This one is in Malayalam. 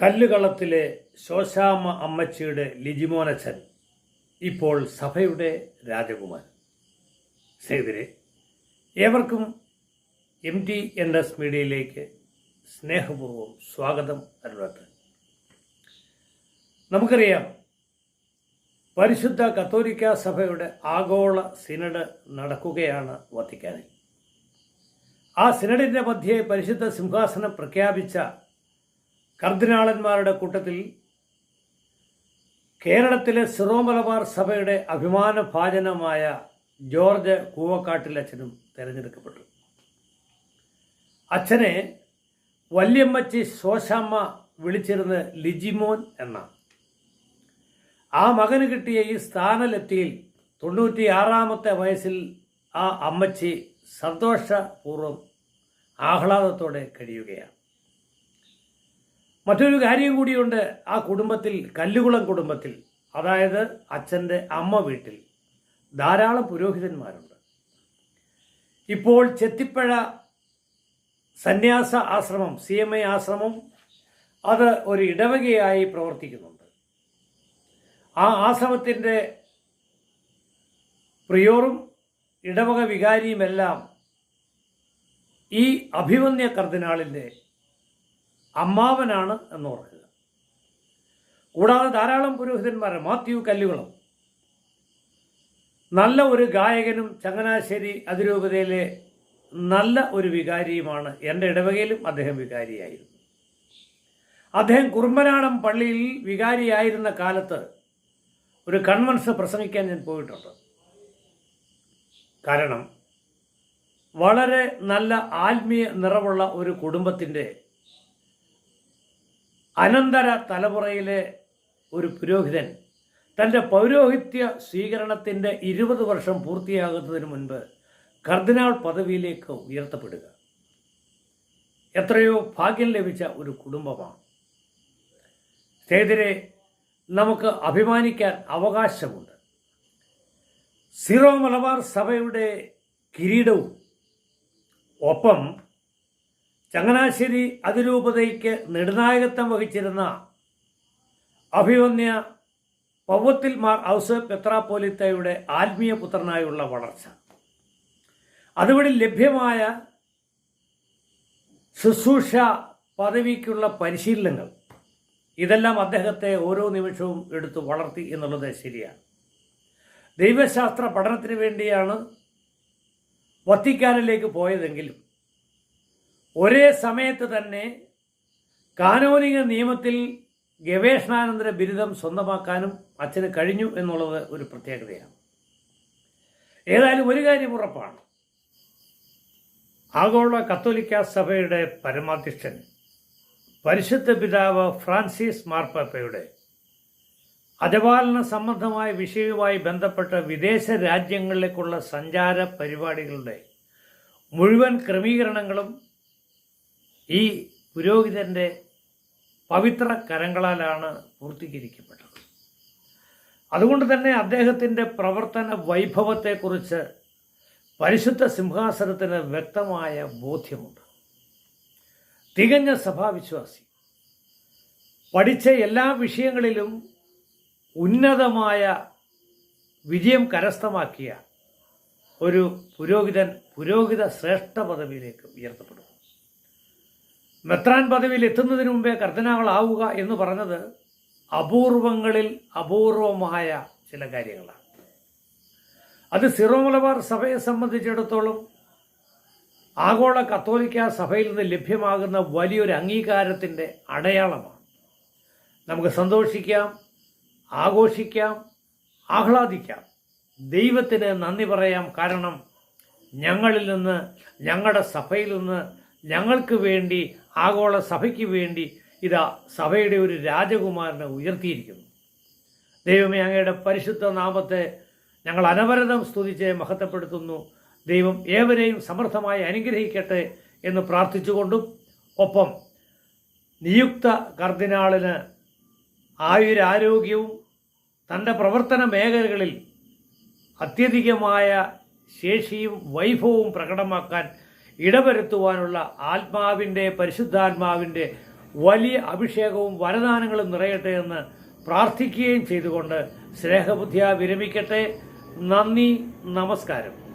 കല്ലുകളത്തിലെ ശോശാമ്മ അമ്മച്ചിയുടെ ലിജിമോനച്ചൻ ഇപ്പോൾ സഭയുടെ രാജകുമാരൻ. സ്നേഹിതരെ ഏവർക്കും എം ടി എൻ എസ് മീഡിയയിലേക്ക് സ്നേഹപൂർവം സ്വാഗതം അരുളട്ടെ. നമുക്കറിയാം പരിശുദ്ധ കത്തോലിക്ക സഭയുടെ ആഗോള സിനഡ് നടക്കുകയാണ് വത്തിക്കാനിൽ. ആ സിനഡിന്റെ മധ്യേ പരിശുദ്ധ സിംഹാസനം പ്രഖ്യാപിച്ച കർദിനാളന്മാരുടെ കൂട്ടത്തിൽ കേരളത്തിലെ സിറോ മലബാർ സഭയുടെ അഭിമാന ഭാജനമായ ജോർജ് കൂവക്കാട്ടിലച്ഛനും തിരഞ്ഞെടുക്കപ്പെട്ടു. അച്ഛനെ വല്യമ്മച്ചി ശോശാമ്മ വിളിച്ചിരുന്ന് ലിജിമോൻ എന്ന ആ മകന് കിട്ടിയ ഈ സ്ഥാനലെത്തിയിൽ തൊണ്ണൂറ്റിയാറാമത്തെ വയസ്സിൽ ആ അമ്മച്ചി സന്തോഷപൂർവം ആഹ്ലാദത്തോടെ കഴിയുകയാണ്. മറ്റൊരു കാര്യം കൂടിയുണ്ട്. ആ കുടുംബത്തിൽ കല്ലുകുളം കുടുംബത്തിൽ അതായത് അച്ഛന്റെ അമ്മ വീട്ടിൽ ധാരാളം പുരോഹിതന്മാരുണ്ട്. ഇപ്പോൾ ചെത്തിപ്പഴ സന്യാസ ആശ്രമം സി എം ഐ ആശ്രമം അത് ഒരു ഇടവകയായി പ്രവർത്തിക്കുന്നുണ്ട്. ആ ആശ്രമത്തിന്റെ പ്രിയോറും ഇടവക വികാരിയുമെല്ലാം ഈ അഭിമന്യ കർദിനാളിന്റെ അമ്മാവനാണ് എന്ന് ഓർക്കുക കൂടാതെ ധാരാളം പുരോഹിതന്മാർ മാത്യു കല്ലുകളും നല്ല ഒരു ഗായകനും ചങ്ങനാശ്ശേരി അതിരൂപതയിലെ നല്ല ഒരു വികാരിയുമാണ്. എന്റെ ഇടവകയിലും അദ്ദേഹം വികാരിയായിരുന്നു. അദ്ദേഹം കുറുമ്പനാടം പള്ളിയിൽ വികാരിയായിരുന്ന കാലത്ത് ഒരു കൺവൻസ് പ്രസംഗിക്കാൻ ഞാൻ പോയിട്ടുണ്ട്. കാരണം വളരെ നല്ല ആത്മീയ നിറവുള്ള ഒരു കുടുംബത്തിന്റെ അനന്തര തലമുറയിലെ ഒരു പുരോഹിതൻ തന്റെ പൗരോഹിത്യ സ്വീകരണത്തിന്റെ ഇരുപത് വർഷം പൂർത്തിയാകുന്നതിന് മുൻപ് കർദിനാൾ പദവിയിലേക്ക് ഉയർത്തപ്പെടുക. എത്രയോ ഭാഗ്യം ലഭിച്ച ഒരു കുടുംബമാണ്. സ്നേഹിതരെ നമുക്ക് അഭിമാനിക്കാൻ അവകാശമുണ്ട്. സീറോ മലബാർ സഭയുടെ കിരീടവും ഒപ്പം ചങ്ങനാശ്ശേരി അതിരൂപതയ്ക്ക് നെടുനായകത്വം വഹിച്ചിരുന്ന അഭിമന്യ പൗവത്തിൽ മാർ ഔസ് പെത്രാപ്പോലിത്തയുടെ ആത്മീയ പുത്രനായുള്ള വളർച്ച. അതുവഴി ലഭ്യമായ ശുശ്രൂഷ പദവിക്കുള്ള പരിശീലനങ്ങൾ ഇതെല്ലാം അദ്ദേഹത്തെ ഓരോ നിമിഷവും എടുത്തു വളർത്തി എന്നുള്ളത് ശരിയാണ്. ദൈവശാസ്ത്ര പഠനത്തിന് വേണ്ടിയാണ് വത്തിക്കാനിലേക്ക് പോയതെങ്കിലും ഒരേ സമയത്ത് തന്നെ കാനോനിക നിയമത്തിൽ ഗവേഷണാനന്തര ബിരുദം സ്വന്തമാക്കാനും അച്ഛന് കഴിഞ്ഞു എന്നുള്ളത് ഒരു പ്രത്യേകതയാണ്. ഏതായാലും ഒരു കാര്യം ഉറപ്പാണ്. ആഗോള കത്തോലിക്ക സഭയുടെ പരമാധ്യക്ഷൻ പരിശുദ്ധ പിതാവ് ഫ്രാൻസിസ് മാർപ്പാപ്പയുടെ അജപാലന സംബന്ധമായ വിഷയവുമായി ബന്ധപ്പെട്ട വിദേശ രാജ്യങ്ങളിലേക്കുള്ള സഞ്ചാര പരിപാടികളുടെ മുഴുവൻ ക്രമീകരണങ്ങളും ഈ പുരോഹിതന്റെ പവിത്ര കരങ്ങളാലാണ് പൂർത്തീകരിക്കപ്പെട്ടത്. അതുകൊണ്ട് തന്നെ അദ്ദേഹത്തിന്റെ പ്രവർത്തന വൈഭവത്തെക്കുറിച്ച് പരിശുദ്ധ സിംഹാസനത്തിന് വ്യക്തമായ ബോധ്യമുണ്ട്. തികഞ്ഞ സഭാവിശ്വാസി പഠിച്ച എല്ലാ വിഷയങ്ങളിലും ഉന്നതമായ വിജയം കരസ്ഥമാക്കിയ ഒരു പുരോഹിതൻ പുരോഹിത ശ്രേഷ്ഠ പദവിയിലേക്ക് ഉയർത്തപ്പെടും മെത്രാൻ പദവിയിൽ എത്തുന്നതിന് മുമ്പേ കർദിനാളാവുക എന്ന് പറഞ്ഞത് അപൂർവങ്ങളിൽ അപൂർവമായ ചില കാര്യങ്ങളാണ്. അത് സിറോ മലബാർ സഭയെ സംബന്ധിച്ചിടത്തോളം ആഗോള കത്തോലിക്ക സഭയിൽ നിന്ന് ലഭ്യമാകുന്ന വലിയൊരു അംഗീകാരത്തിന്റെ അടയാളമാണ്. നമുക്ക് സന്തോഷിക്കാം ആഘോഷിക്കാം ആഹ്ലാദിക്കാം. ദൈവത്തിന് നന്ദി പറയാം. കാരണം ഞങ്ങളിൽ നിന്ന് ഞങ്ങളുടെ സഭയിൽ നിന്ന് ഞങ്ങൾക്ക് വേണ്ടി ആഗോള സഭയ്ക്ക് വേണ്ടി ഇതാ സഭയുടെ ഒരു രാജകുമാരനെ ഉയർത്തിയിരിക്കുന്നു. ദൈവമേ അങ്ങയുടെ പരിശുദ്ധ നാമത്തെ ഞങ്ങൾ അനവരതം സ്തുതിച്ച് മഹത്വപ്പെടുത്തുന്നു. ദൈവം ഏവരെയും സമർത്ഥമായി അനുഗ്രഹിക്കട്ടെ എന്ന് പ്രാർത്ഥിച്ചുകൊണ്ടും ഒപ്പം നിയുക്ത കർദിനാളിന് ആയുരാരോഗ്യവും തന്റെ പ്രവർത്തന മേഖലകളിൽ അത്യധികമായ ശേഷിയും വൈഭവവും പ്രകടമാക്കാൻ ഇടവരുത്തുവാനുള്ള ആത്മാവിന്റെ പരിശുദ്ധാത്മാവിന്റെ വലിയ അഭിഷേകവും വരദാനങ്ങളും നിറയട്ടെ എന്ന് പ്രാർത്ഥിക്കുകയും ചെയ്തുകൊണ്ട് സ്നേഹബുദ്ധിയ വിരമിക്കട്ടെ. നന്ദി നമസ്കാരം.